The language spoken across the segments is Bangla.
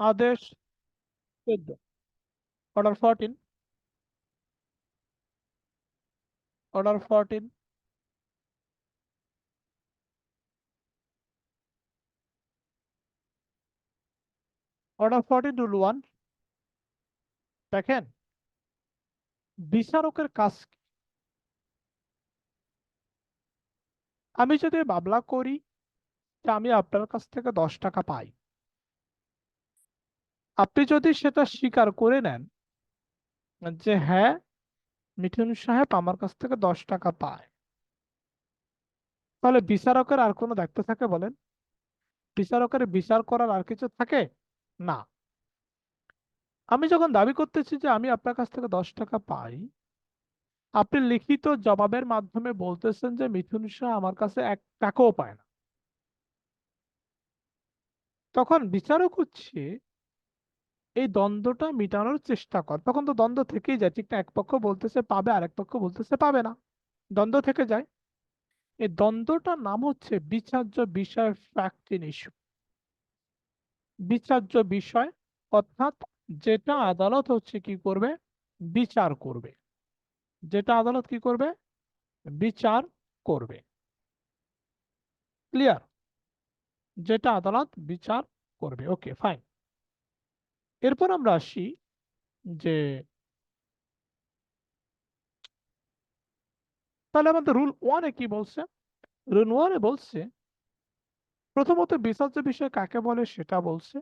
আদেশ চোদ্দ। Order fourteen order fourteen order fourteen rule one দেখেন, বিচারকের কাজ? আমি যদি মামলা করি আমি আপনার কাছ থেকে দশ টাকা পাই। আপনি যদি সেটা স্বীকার করে নেন যে হ্যাঁ মিঠুন সাহেব আমার কাছ থেকে দশ টাকা পায়। তাহলে বিচারকের আর কোনো দায়িত্ব থাকে বলেন? বিচারকের বিচার করার আর কিছু থাকে? না। আমি যখন দাবি করতেছি যে, আমি আপনার কাছ থেকে দশ টাকা পাই, আপনি লিখিত জবাবের মাধ্যমে বলতেছেন যে, মিঠুন শাহ আমার কাছে এক টাকাও পায় না। তখন বিচারক হচ্ছে এই দ্বন্দ্বটা মিটানোর চেষ্টা কর। তখন তো দ্বন্দ্ব থেকেই যায়। ঠিক না? এক পক্ষ বলতেছে পাবে, আরেক পক্ষ বলতেছে পাবে না। দ্বন্দ্ব থেকে যায়। এই দ্বন্দ্বটার নাম হচ্ছে বিচার্য বিষয় ফ্যাক্টিন ইস্যু বিচার্য বিষয়, অর্থাৎ যেটা আদালত হচ্ছে কি করবে? বিচার করবে। যেটা আদালত কি করবে? বিচার করবে। ক্লিয়ার যেটা আদালত বিচার করবে। ওকে ফাইন এরপর আমরা আসি যে তাহলে আমাদের রুল ওয়ানে কি বলছে? রুল ওয়ানে বলছে, প্রথমত বিচার্য বিষয় কাকে বলে সেটা বলছে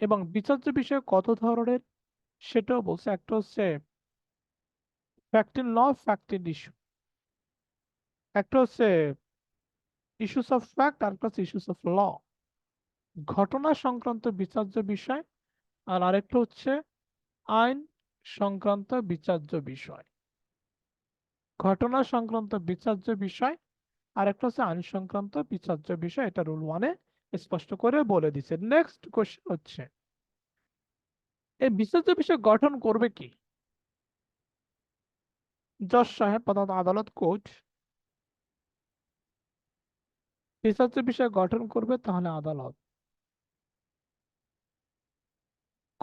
এবং বিচার্য বিষয় কত ধরনের সেটাও বলছে। একটা হচ্ছে ফ্যাক্টিন ল ফ্যাক্টিন ইস্যু একটা হচ্ছে ইস্যুস অফ ফ্যাক্ট আর একটা হচ্ছে ইস্যুস অফ ল ঘটনা সংক্রান্ত বিচার্য বিষয় আর আরেকটা হচ্ছে আইন সংক্রান্ত বিচার্য বিষয়। ঘটনা সংক্রান্ত বিচার্য বিষয় আর একটা হচ্ছে আইন সংক্রান্ত বিচার্য বিষয়, এটা রুল ওয়ানে স্পষ্ট করে বলে দিচ্ছে নেক্সট কোশ্চেন হচ্ছে, এই বিচার্য বিষয় গঠন করবে কি? জজ সাহেব, প্রধান আদালত, কোর্ট। বিচার্য বিষয় গঠন করবে তাহলে আদালত।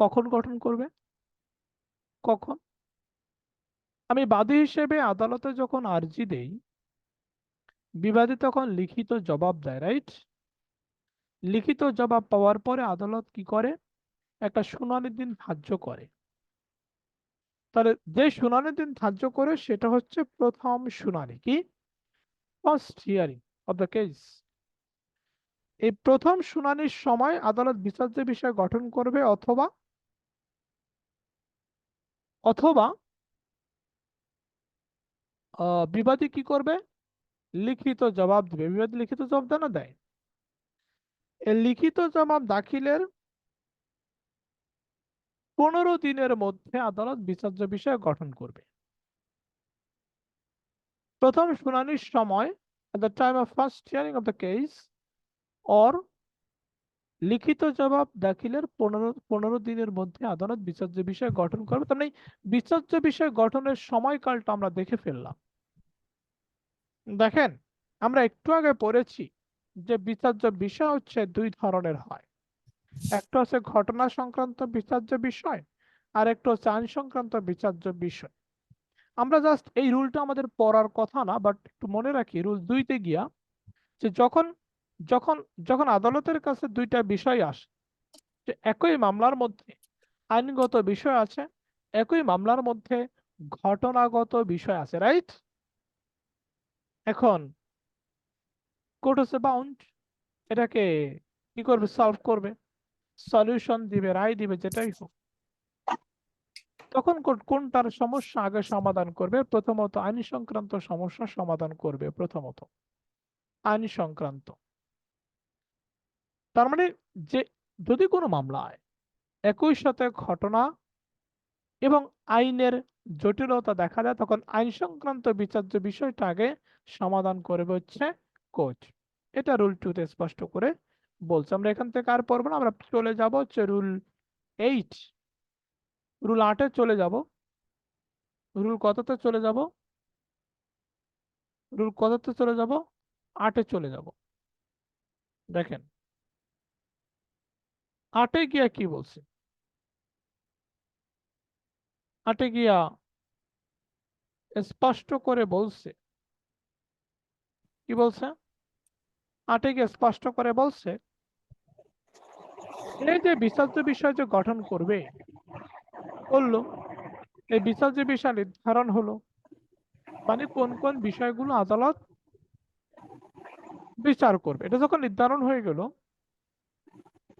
কখন গঠন করবে? কখন? আমি বাদী হিসেবে আদালতে যখন আর্জি দেই, বিবাদী তখন লিখিত জবাব দেয় রাইট লিখিত জবাব পাওয়ার পরে আদালত কি করে? একটা শুনানির দিন ধার্য করে। তাহলে যে শুনানির দিন ধার্য করে, সেটা হচ্ছে প্রথম শুনানি, কি? First hearing of the case এই প্রথম শুনানির সময় আদালত বিচার্য বিষয় গঠন করবে অথবা অথবা বিবাদী কি করবে? লিখিত জবাব দিবে। বিবাদী লিখিত জবাব দেয় না? দেয়। লিখিত জবাব দাখিলের পনেরো দিনের মধ্যে আদালত বিচার্য বিষয় গঠন করবে। প্রথম শুনানির সময়, at the time of first hearing of the case লিখিত জবাব দাখিলের পনেরো পনেরো দিনের মধ্যে আদালত বিচার্য বিষয় গঠন করবে। তার মানে বিচার্য বিষয় গঠনের সময়কালটা আমরা দেখে ফেললাম। দেখেন, আমরা একটু আগে পড়েছি যে বিচার্য বিষয় হচ্ছে দুই ধরনের হয়। একটা হচ্ছে ঘটনা সংক্রান্ত বিচার্য বিষয়, আর একটা হচ্ছে আইন সংক্রান্ত বিচার্য বিষয়। আমরা জাস্ট এই রুলটা আমাদের পড়ার কথা না বাট একটু মনে রাখি রুল দুইতে গিয়া যে যখন যখন যখন আদালতের কাছে দুইটা বিষয় আসে, যে একই মামলার মধ্যে আইনগত বিষয় আছে, একই মামলার মধ্যে ঘটনাগত বিষয় আছে রাইট এখন কোর্ট হচ্ছে বাউন্ড এটাকে কি করবে? সলভ করবে সলিউশন দিবে, রায় দিবে, যেটাই হোক। তখন কোর্ট কোনটার সমস্যা আগে সমাধান করবে? প্রথমত আইন সংক্রান্ত সমস্যা সমাধান করবে প্রথমত। আইন সংক্রান্ত। তার মানে যে যদি কোনো মামলায় একই সাথে ঘটনা এবং আইনের জটিলতা দেখা যায়, তখন আইন সংক্রান্ত বিচার্য বিষয়টা আগে সমাধান করবে হচ্ছে কোর্ট। এটা রুল টুতে স্পষ্ট করে বলছে। আমরা এখান থেকে আর পড়ব না, আমরা চলে যাব হচ্ছে রুল এইট। রুল আটে চলে যাব। রুল কততে চলে যাব? রুল কততে চলে যাব? আটে চলে যাব। দেখেন আটে গিয়া কি বলছে? আটে গিয়া স্পষ্ট করে বলছে। কি বলছে? আটে গিয়ে স্পষ্ট করে বলছে, এই যে বিচার্য বিষয় যে গঠন করবে করল এই বিচার্য বিষয় নির্ধারণ হলো মানে কোন কোন বিষয়গুলো আদালত বিচার করবে। এটা যখন নির্ধারণ হয়ে গেল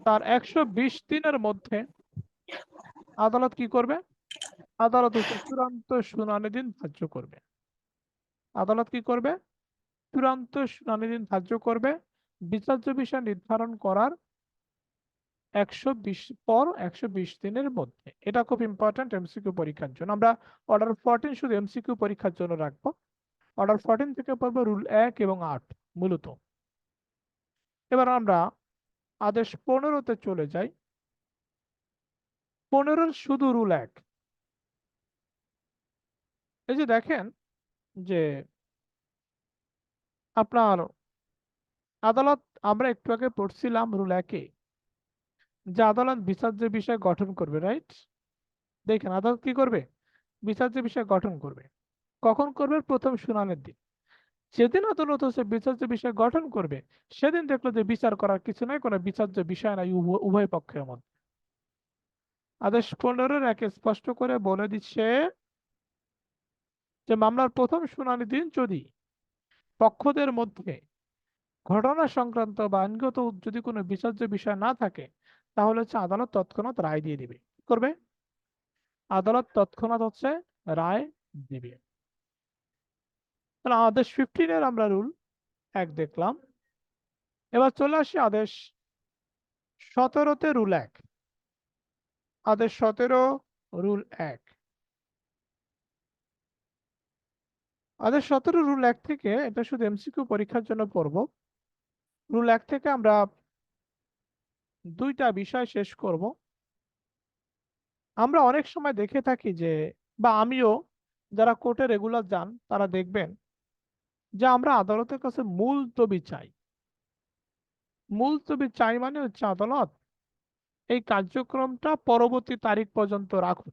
তার বিশ দিনের মধ্যে আদালত কি করবে? আদালত চূড়ান্ত শুনানি দিন ধার্য করবে। আদালত কি করবে? চূড়ান্ত শুনানি দিন ধার্য করবে। বিচার্য বিষয় নির্ধারণ করার একশো বিশ পর একশো বিশ দিনের মধ্যে। এটা খুব ইম্পর্টেন্ট এমসিকিউ পরীক্ষার জন্য। আমরা অর্ডার ফোরটিন শুধু এমসিকিউ পরীক্ষার জন্য রাখব। অর্ডার ফোরটিন থেকে পড়ব রুল এক এবং আট মূলত। এবার আমরা আদেশ পনেরোতে চলে যাই। পনেরোর শুধু রুল এক। এই যে দেখেন যে আপনার আদালত, আমরা একটু আগে পড়ছিলাম রুল একে, যে আদালত বিচার্য বিষয় গঠন করবে রাইট দেখেন আদালত কি করবে? বিচার্য বিষয় গঠন করবে। কখন করবে? প্রথম শুনানির দিন। যেদিন আদালত হচ্ছে বিচার্য বিষয় গঠন করবে। সেদিন দেখল যে বিচার করার কিছু নাই, কোনো বিচার্য বিষয় নাই উভয় পক্ষের মধ্যে। আদেশ পনেরোর একে স্পষ্ট করে বলে দিচ্ছে যে, মামলার প্রথম শুনানি দিন যদি পক্ষদের মধ্যে ঘটনা সংক্রান্ত বা আইনগত যদি কোনো বিচার্য বিষয় না থাকে, তাহলে হচ্ছে আদালত তৎক্ষণাৎ রায় দিয়ে দিবে। করবে? আদালত তৎক্ষণাৎ হচ্ছে রায় দিবে। তাহলে আদেশ ফিফটিনের আমরা রুল এক দেখলাম। এবার চলে আসি আদেশ সতেরোতে রুল এক। আদেশ সতেরো রুল এক। আদেশ সতেরো রুল এক থেকে এটা শুধু এমসিকিউ পরীক্ষার জন্য পড়ব রুল এক থেকে আমরা দুইটা বিষয় শেষ করব। আমরা অনেক সময় দেখে থাকি যে, বা আমিও যারা কোর্টে রেগুলার যান, তারা দেখবেন যে আমরা আদালতের কাছে মূল তবি চাই। মূল তবি চাই মানে হচ্ছে আদালত এই কার্যক্রমটা পরবর্তী তারিখ পর্যন্ত রাখুন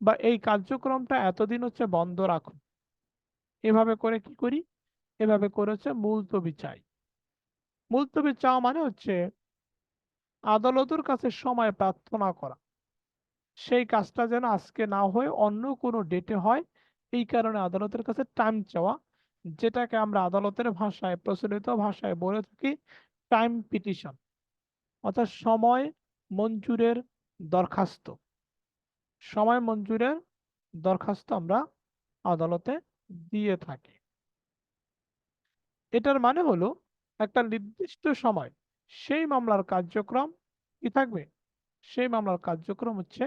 বা এই কার্যক্রমটা এতদিন হচ্ছে বন্ধ রাখুন। এভাবে করে কি করি? এভাবে করেছে মুলতবি চাই। মুলতবি চাওয়া মানে হচ্ছে আদালতের কাছে সময় প্রার্থনা করা। সেই কাজটা যেন আজকে না হয়ে অন্য কোনো ডেটে হয়, এই কারণে আদালতের কাছে টাইম চাওয়া। যেটাকে আমরা আদালতের ভাষায়, প্রচলিত ভাষায় বলে থাকি টাইম পিটিশন অর্থাৎ সময় মঞ্জুরের দরখাস্ত। সময় মঞ্জুরের দরখাস্ত আমরা আদালতে দিয়ে থাকি। এটার মানে হলো একটা নির্দিষ্ট সময়, সেই মামলার কার্যক্রম কি থাকবে? সেই মামলার কার্যক্রম হচ্ছে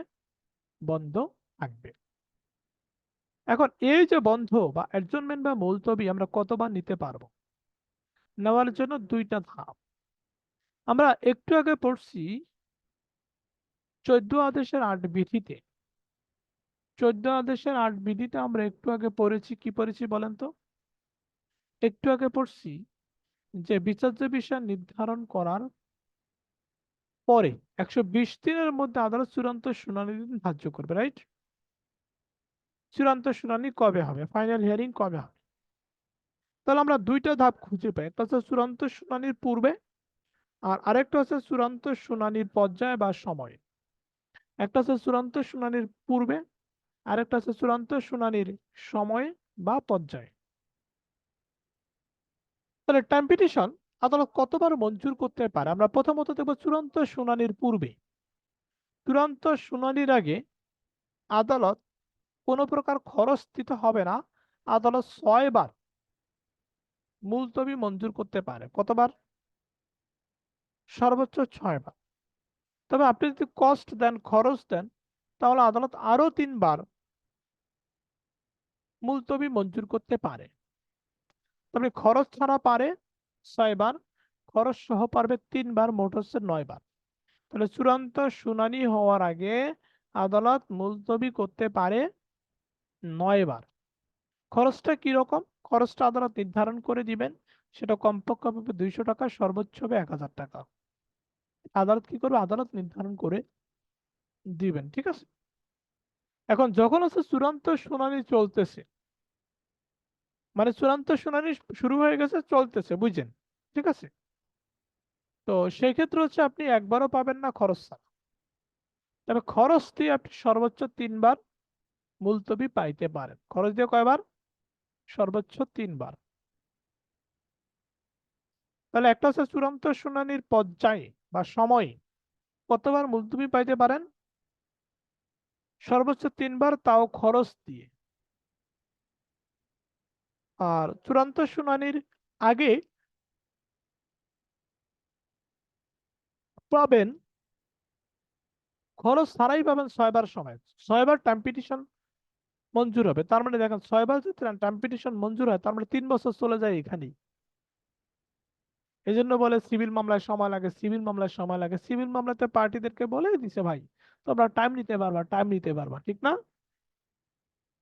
বন্ধ থাকবে। এখন এই যে বন্ধ বা অ্যাডজনমেন্ট বা মুলতবি আমরা কতবার নিতে পারব? নেওয়ার জন্য দুইটা ধাপ। আমরা একটু আগে পড়ছি চোদ্দ আদেশের আট বিধিতে। চোদ্দ আদেশের আট বিধিতে আমরা একটু আগে পড়েছি, কি পড়েছি বলেন তো? একটু আগে পড়ছি যে বিচার্য বিষয় নির্ধারণ করার পরে একশো বিশ দিনের মধ্যে আদালত চূড়ান্ত শুনানি দিন ধার্য করবে রাইট চূড়ান্ত শুনানি কবে হবে? ফাইনাল হিয়ারিং কবে হবে? তাহলে আমরা দুইটা ধাপ খুঁজে পাই। একটা হচ্ছে চূড়ান্ত শুনানির পূর্বে আর আরেকটা হচ্ছে চূড়ান্ত শুনানির পর্যায়ে বা সময়ে। একটা হচ্ছে চূড়ান্ত শুনানির পূর্বে আরেকটা হচ্ছে চূড়ান্ত শুনানির সময়ে বা পর্যায়ে। তাহলে টাইম পিটিশন আদালত কতবার মঞ্জুর করতে পারে? আমরা প্রথমত দেখব চূড়ান্ত শুনানির পূর্বে। চূড়ান্ত শুনানির আগে আদালত কোনো প্রকার খরচ দিতে হবে না। আদালত ছয়বার মুলতবি মঞ্জুর করতে পারে। কতবার? সর্বোচ্চ ছয়বার। তবে আপনি যদি কস্ট দেন, খরচ দেন, তাহলে আদালত আরও তিনবার মুলতবি মঞ্জুর করতে পারে। তবে খরচ ছাড়া পারে ছয়বার, খরচ সহ পারবে তিনবার, মোট হচ্ছে নয় বার তাহলে চূড়ান্ত শুনানি হওয়ার আগে আদালত মুলতবি করতে পারে নয় বার। খরচটা কি রকম? খরচটা আদালত নির্ধারণ করে দিবেন। সেটা কমপক্ষে দুইশো টাকা, সর্বোচ্চ হবে এক হাজার টাকা। আদালত কি করবে? আদালত নির্ধারণ করে দিবেন, ঠিক আছে? এখন যখন হচ্ছে চূড়ান্ত শুনানি চলতেছে মানে চূড়ান্ত শুনানি শুরু হয়ে গেছে, চলতেছে, বুঝছেন? ঠিক আছে? তো সেই ক্ষেত্রে হচ্ছে আপনি একবারও পাবেন না খরচ তবে খরচ দিয়ে আপনি সর্বোচ্চ তিনবার মুলতবি পাইতে পারেন। খরচ দিয়ে কয়বার? সর্বোচ্চ তিনবার। তাহলে একটা হচ্ছে চূড়ান্ত শুনানির পর্যায়ে বা সময়ে। কতবার মুলতবি পাইতে পারেন? সর্বোচ্চ তিনবার তাও খরচ দিয়ে। আর চূড়ান্ত শুনানির আগে পাবেন, খরচ ছাড়াই পাবেন ছয়বার সময়। ছয়বার টাইম পিটিশন মঞ্জুর হবে। তার মানে দেখেন ছয়বার যদি টাইম পিটিশন মঞ্জুর হয়, তার মানে তিন বছর চলে যায় এখানেই। এই জন্য বলে সিভিল মামলায় সময় লাগে সিভিল মামলায় সময় লাগে। সিভিল মামলাতে পার্টিদেরকে বলে দিছে, ভাই, তোমরা টাইম নিতে পারবা টাইম নিতে পারবা, ঠিক না?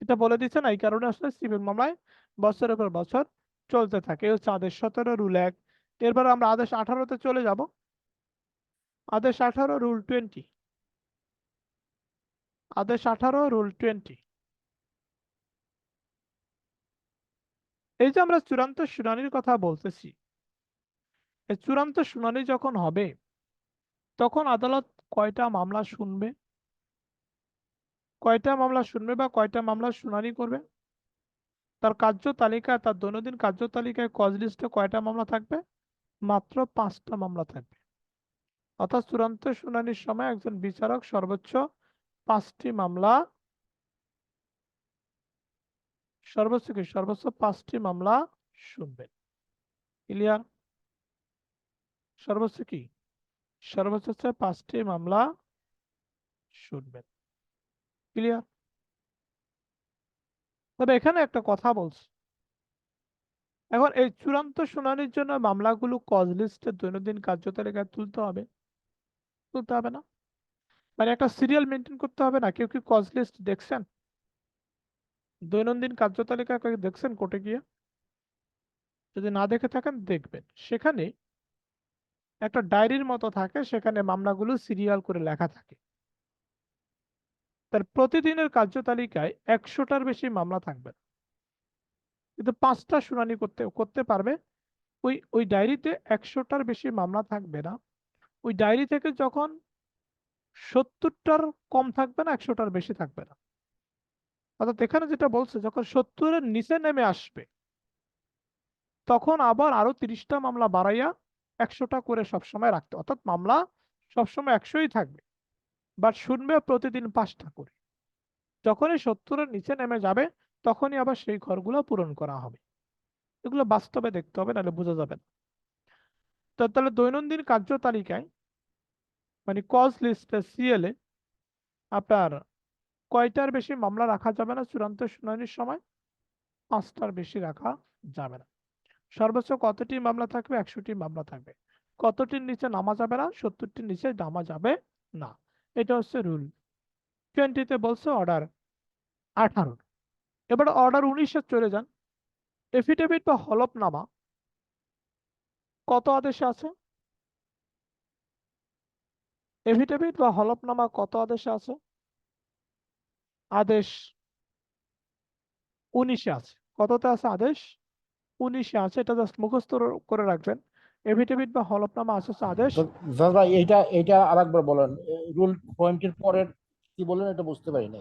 এটা বলে দিচ্ছে না, এই কারণে আসলে সিভিল মামলায় বছরের পর বছর চলতে থাকে। এই হচ্ছে আদেশ সতেরো রুল এক। এরপর আমরা আদেশ আঠারোতে চলে যাব। আদেশ আঠারো রুল টোয়েন্টি আদেশ আঠারো রুল টোয়েন্টি এই যে আমরা চূড়ান্ত শুনানির কথা বলতেছি, এই চূড়ান্ত শুনানি যখন হবে, তখন আদালত কয়টা মামলা শুনবে? কয়টা মামলা শুনবে বা কয়টা মামলা শুনানি করবে? তার কার্য তালিকা তার দৈনন্দিন কার্য তালিকায় কজ লিস্টে কয়টা মামলা থাকবে? মাত্র পাঁচটা মামলা থাকবে। অর্থাৎ চূড়ান্ত শুনানির সময় একজন বিচারক সর্বোচ্চ পাঁচটি মামলা সর্বোচ্চ কি? সর্বোচ্চ পাঁচটি মামলা শুনবেন। ক্লিয়ার সর্বোচ্চ কি? সর্বোচ্চ হচ্ছে পাঁচটি মামলা শুনবেন। ক্লিয়ার তবে এখানে একটা কথা বলছি। এখন এই চূড়ান্ত শুনানির জন্য মামলাগুলো কজ লিস্টে দৈনন্দিন কার্যতালিকায় তুলতে হবে। তুলতে হবে না? মানে একটা সিরিয়াল মেনটেন করতে হবে না? কেউ কি কজ লিস্ট দেখছেন? দৈনন্দিন কার্যতালিকা দেখছেন কোর্টে গিয়ে? যদি না দেখে থাকেন, দেখবেন। সেখানে একটা ডায়েরির মতো থাকে, সেখানে মামলাগুলো সিরিয়াল করে লেখা থাকে। তার প্রতিদিনের কার্যতালিকায় একশোটার বেশি মামলা থাকবে কিন্তু পাঁচটা শুনানি করতে করতে পারবে। ওই ওই ডায়েরিতে একশোটার বেশি মামলা থাকবে না। ওই ডায়েরি থেকে যখন সত্তরটার কম থাকবে না, একশোটার বেশি থাকবে না। অর্থাৎ এখানে যেটা বলছে, যখন সত্তরের নিচে নেমে আসবে, তখন আবার আরও তিরিশটা মামলা বাড়াইয়া একশোটা করে সবসময় রাখতে অর্থাৎ মামলা সবসময় একশোই থাকবে। বাট শুনবে প্রতিদিন পাঁচটা করে। যখনই সত্তরের নিচে নেমে যাবে, তখনই আবার সেই ঘরগুলো পূরণ করা হবে। এগুলো বাস্তবে দেখতে হবে, নাহলে বোঝা যাবে না। তো তাহলে দৈনন্দিন কার্য তালিকায় মানে কজ লিস্টে সিএলএ আপনার কয়টার বেশি মামলা রাখা যাবে না? চূড়ান্ত শুনানির সময় পাঁচটার বেশি রাখা যাবে না। সর্বোচ্চ কতটি মামলা থাকবে? একশোটি মামলা থাকবে। কতটির নিচে নামা যাবে না? সত্তরটির নিচে নামা যাবে না। এটা হচ্ছে রুল। টোয়েন্টিতে বলছে অর্ডার আঠারো। এবার অর্ডার উনিশে চলে যান। এফিডেভিট বা হলফনামা কত আদেশে আছে? এফিডেভিট বা হলফনামা কত আদেশে আছে? আদেশ উনিশে আছে। কততে আছে আদেশ? উনিশে আছে এটা জাস্ট মুখস্থ করে রাখবেন। এফিডেভিট বা হলফনামা আছে আদেশ। এইটা এইটা আরেকবার বলেন। রুল টোয়েন্টির পরের কি বললেন এটা বুঝতে পারি না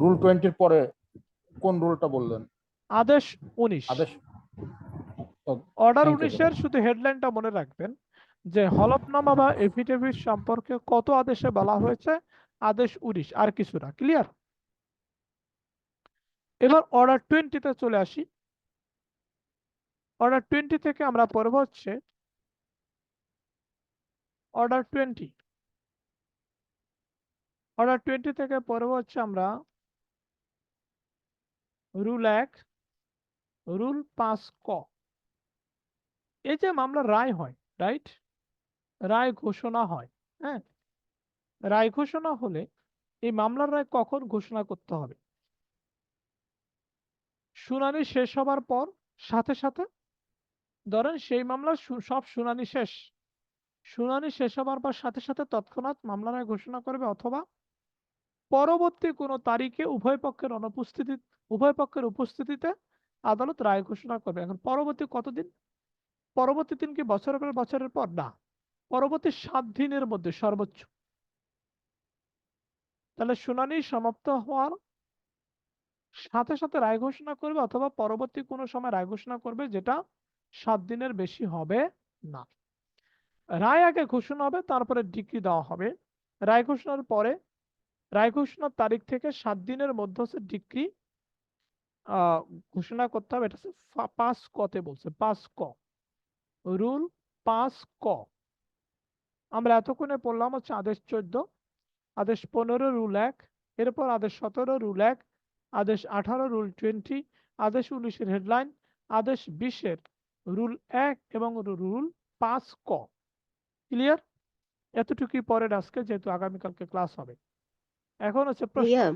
রুল টোয়েন্টির পরে কোন রুলটা বললেন? আদেশ উনিশ। আদেশ অর্ডার উনিশের শুধু হেডলাইনটা মনে রাখবেন যে হলফনামা বা এফিডেভিট সম্পর্কে কত আদেশে বলা হয়েছে? আদেশ উনিশ, আর কিছু না ক্লিয়ার এবার অর্ডার টোয়েন্টিতে চলে আসি। অর্ডার টোয়েন্টি থেকে আমরা পড়ব হচ্ছে অর্ডার টোয়েন্টি অর্ডার টোয়েন্টি থেকে পড়ব হচ্ছে আমরা রুল এক রুল পাঁচ ক। এই যে মামলার রায় হয় রাইট রায় ঘোষণা হয় হ্যাঁ? রায় ঘোষণা হলে এই মামলার রায় কখন ঘোষণা করতে হবে? শুনানি শেষ হবার পর সাথে সাথে ধরেন সেই মামলার সব শুনানি শেষ। শুনানি শেষ হবার পর সাথে সাথে তৎক্ষণাৎ মামলা রায় ঘোষণা করবে অথবা পরবর্তী কোনো তারিখে উভয় পক্ষের অনুপস্থিতি, উভয় পক্ষের উপস্থিতিতে আদালত রায় ঘোষণা করবে। এখন পরবর্তী কতদিন? পরবর্তী দিন কি বছরের পর বছরের পর? না। পরবর্তী সাত দিনের মধ্যে সর্বোচ্চ। তাহলে শুনানি সমাপ্ত হওয়ার সাথে সাথে রায় ঘোষণা করবে অথবা পরবর্তী কোনো সময় রায় ঘোষণা করবে যেটা সাত দিনের বেশি হবে না। রায় আগে ঘোষণা হবে, তারপরে ডিগ্রি দেওয়া হবে। রায় ঘোষণার পরে, রায় ঘোষণার তারিখ থেকে সাত দিনের মধ্যে হচ্ছে ডিগ্রি ঘোষণা করতে হবে। এটা হচ্ছে পাঁচ কতে বলছে, পাঁচ ক। রুল পাঁচ ক। আমরা এতক্ষণে পড়লাম হচ্ছে আদেশ চোদ্দ। আদেশ পনেরো রুল এক, এরপর আদেশ সতেরো রুল এক, আদেশ আঠারো রুল টোয়েন্টি, আদেশ উনিশের হেডলাইন, আদেশ বিশের রুল এক এবং রুল পাঁচ ক। ক্লিয়ার? এতটুকুই পরের আজকে, যেহেতু আগামীকালকে ক্লাস হবে। এখন হচ্ছে প্রশ্ন।